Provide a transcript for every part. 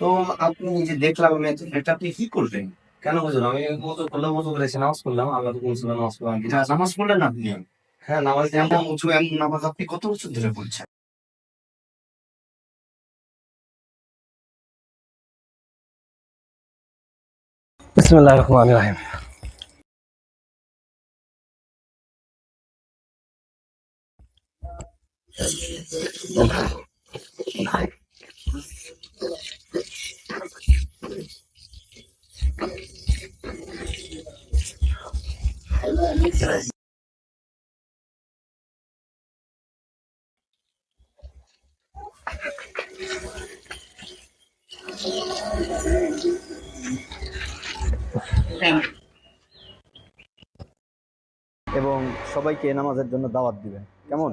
তো আপনি যে দেখলাম এটা আপনি কি করলেন? কেন বুঝলেন আমি মজু করলাম মজু করে এসে নামাজ পড়লাম, আল্লাহ তো বলছিল নামাজ পড়লাম নামাজ পড়লেন আপনি। হ্যাঁ নামাজ এমন উঁচু, এমন নামাজ আপনি কত বছর ধরে পড়ছেন? বিসমিল্লাহ রহমান রাহিম। এবং সবাইকে নামাজের জন্য দাওয়াত দিবেন। কেমন?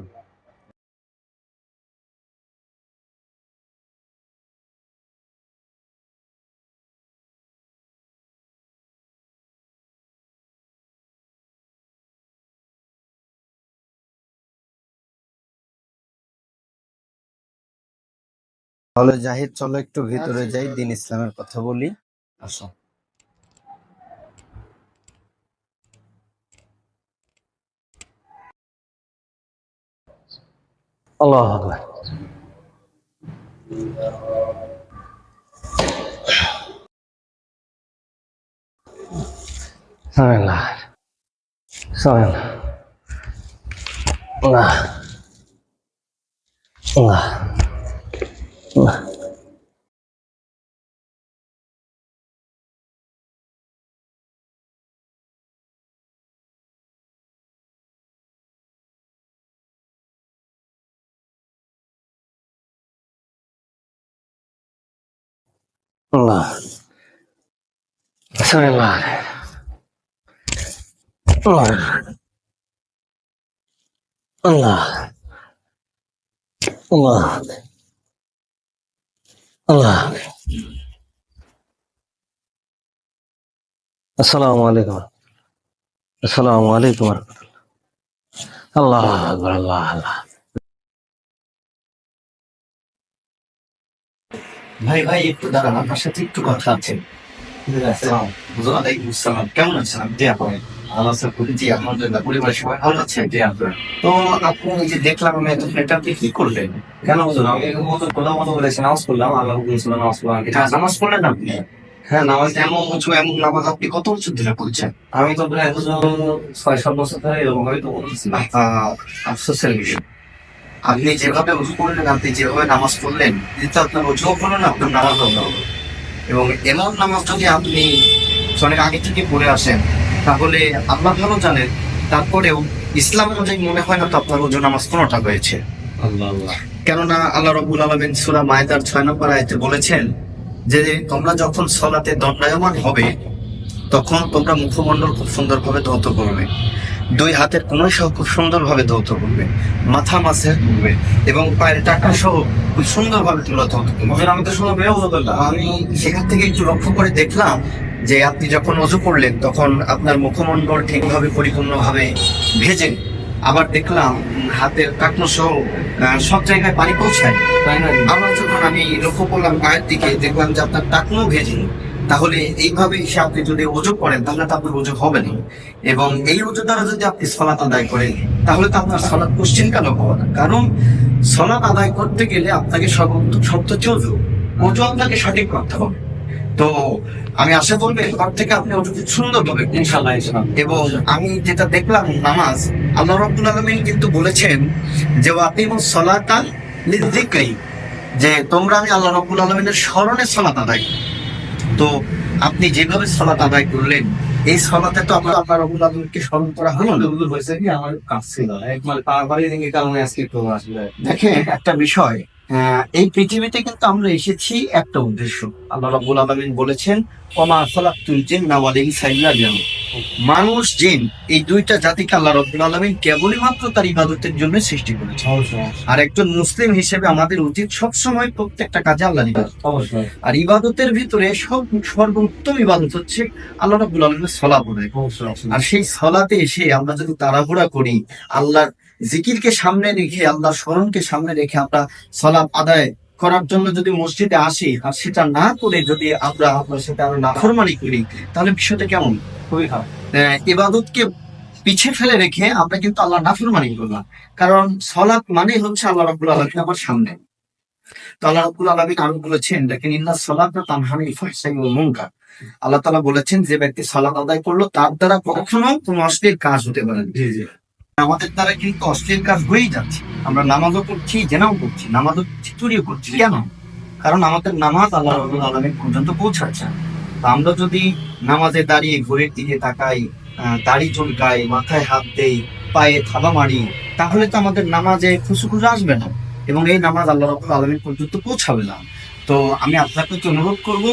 তাহলে জাহিদ চলো একটু ভিতরে যাই দিন ইসলামের কথা বলি। আসো। আল্লাহ সামিল্লাহ। সামিল্লাহ। আল্লাহ। আল্লাহ। Allah, 啦！嗯。啦！嗯。啦 Assalamu alaikum. Assalamu alaikum. Allah Akbar, Allah Allah. ভাই ভাই একটু দাঁড়ান আপনার সাথে একটু কথা আছে আসসালাম। কেমন আছেন আপনি আপনি করলেন? বছর ধরে আমি তো আপনি যেভাবে উজু করলেন, আপনি যেভাবে নামাজ পড়লেন আপনার উজুও হলো না, আপনার নামাজ হলো। এবং এমন নামাজ যদি আপনি অনেক আগে থেকে পড়ে আসেন তাহলে আল্লাহ ভালো জানেন তারপরেও ইসলাম অনুযায়ী মনে হয় না তো আপনার ওজন নামাজ কোনোটা হয়েছে। আল্লাহ আল্লাহ। কেননা আল্লাহ রবুল আলমিন সুরা মায়দার ছয় নম্বর আয়তে বলেছেন যে তোমরা যখন সলাতে দণ্ডায়মান হবে তখন তোমরা মুখমণ্ডল খুব সুন্দরভাবে ধৌত করবে। দুই হাতের কোনোই সহ খুব সুন্দরভাবে ধৌত করবে। মাথা মাসে করবে এবং পায়ের টাকা সহ খুব সুন্দরভাবে তোমরা ধৌত করবে। আমি তো শুনে বেয়ে বুঝতে পারলাম আমি সেখান থেকে একটু লক্ষ্য করে দেখলাম যে আপনি যখন অজু করলেন তখন আপনার মুখমণ্ডল ঠিকভাবে পরিপূর্ণভাবে ভেজে আবার দেখলাম হাতের টাকনো সহ সব জায়গায় পানি পৌঁছায় তাই না আবার যখন আমি লক্ষ্য করলাম গায়ের দিকে দেখলাম যে আপনার টাকনো ভেজে তাহলে এইভাবে এসে আপনি যদি ওজু করেন তাহলে তো আপনার ওজু হবে না। এবং এই ওজু দ্বারা যদি আপনি সলাত আদায় করেন তাহলে তো আপনার সলাৎ কোশ্চেন কেন হবে না? কারণ সলাৎ আদায় করতে গেলে আপনাকে সর্বোত্তম হচ্ছে ওজু ওজু আপনাকে সঠিক করতে হবে। তো আমি আশা করব এরপর থেকে আপনি ওজু সুন্দর করবেন। ইনশাল্লাহ এবং আমি যেটা দেখলাম নামাজ আল্লাহ রব্দুল আলামিন কিন্তু বলেছেন যে আতিমুস সালাতা লিযিকরি যে তোমরা আমি আল্লাহ রাব্বুল আলামিনের স্মরণে সলাত আদায় তো আপনি যেভাবে সলাত আদায় করলেন এই সলাতে তো আপনার আল্লাহ রাব্বুল আলামিনকে স্মরণ করা হলো হয়েছে কি? আমার কাজ ছিল। এক মানে তাড়াতাড়ি কারণে আজকে একটু আসলে দেখেন একটা বিষয় এই পৃথিবীতে কিন্তু আমরা এসেছি একটা উদ্দেশ্য। আল্লাহ রাব্বুল আলামিন বলেছেন ওমা খালাকতুল জিন্না ওয়াল ইনসা ইল্লা লিয়াবুদুন। মানুষ জিন এই দুইটা জাতিকে আল্লাহ রাব্বুল আলামিন কেবলই মাত্র তার ইবাদতের জন্য সৃষ্টি করেছে আর একজন মুসলিম হিসেবে আমাদের উচিত সবসময় প্রত্যেকটা কাজে আল্লাহ ইবাদত আর ইবাদতের ভিতরে সব সর্বোত্তম ইবাদত হচ্ছে আল্লাহ রাব্বুল আলামিনের সলাপ আদায় আর সেই সলাতে এসে আমরা যদি তাড়াহুড়া করি আল্লাহর জিকিরকে সামনে রেখে আল্লাহর স্মরণকে সামনে রেখে আমরা সলাপ আদায় করার জন্য যদি মসজিদে আসি আর সেটা না করে যদি আমরা আমরা সেটা নাফরমানি করি তাহলে বিষয়টা কেমন? খুবই খারাপ। ইবাদতকে পিছে ফেলে রেখে আমরা কিন্তু আল্লাহ নাফরমানি করলাম কারণ সলাৎ মানে হচ্ছে আল্লাহ রাব্বুল আলামিন আমার সামনে। তো আল্লাহ রাব্বুল আলামিন আরও বলেছেন দেখেন ইন্না আল্লাহ তাআলা বলেছেন যে ব্যক্তি সালাত আদায় করল তার দ্বারা কখনো কোনো অশ্লীল কাজ হতে পারে আমাদের দ্বারা কিন্তু অশ্লীল কাজ হয়েই যাচ্ছে। আমরা নামাজও করছি জেনাও করছি নামাজও করছি চুরিও করছি, কেন? কারণ আমাদের নামাজ আল্লাহ রাব্বুল আলামিন পর্যন্ত পৌঁছাচ্ছে। তো আমরা যদি নামাজে দাঁড়িয়ে ঘড়ির দিকে তাকাই দাড়ি চুলকাই, মাথায় হাত দেই, পায়ে থাবা মারি, তাহলে তো আমাদের নামাজে খুশু খুশু আসবে না এবং এই নামাজ আল্লাহ রাব্বুল আলামিন পর্যন্ত পৌঁছাবে না। তো আমি আপনাকে অনুরোধ করব,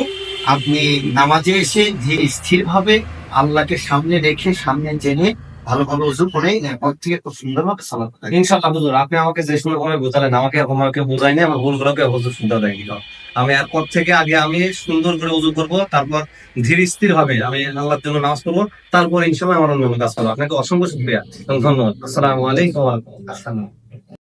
আপনি নামাজে এসে ধীর স্থিরভাবে আল্লাহকে সামনে রেখে, সামনে জেনে ভালোভাবে উজু করে এরপর থেকে খুব সুন্দরভাবে সালাত আদায় ইনশাআল্লাহ হুজুর আপনি আমাকে যে সময় করে বোঝালেন, আমাকে আমাকে বোঝাইনি আমার ভুলগুলোকে হুজুর সুন্দর দেখি আমি এরপর থেকে আগে আমি সুন্দর করে উজু করব, তারপর ধীর স্থির হবে আমি আল্লাহর জন্য নামাজ পড়ব, তারপর ইনশাআল্লাহ আমার অন্য কাজ করব। আপনাকে অসংখ্য শুক্রিয়া ধন্যবাদ। আসসালামু আলাইকুম আসসালাম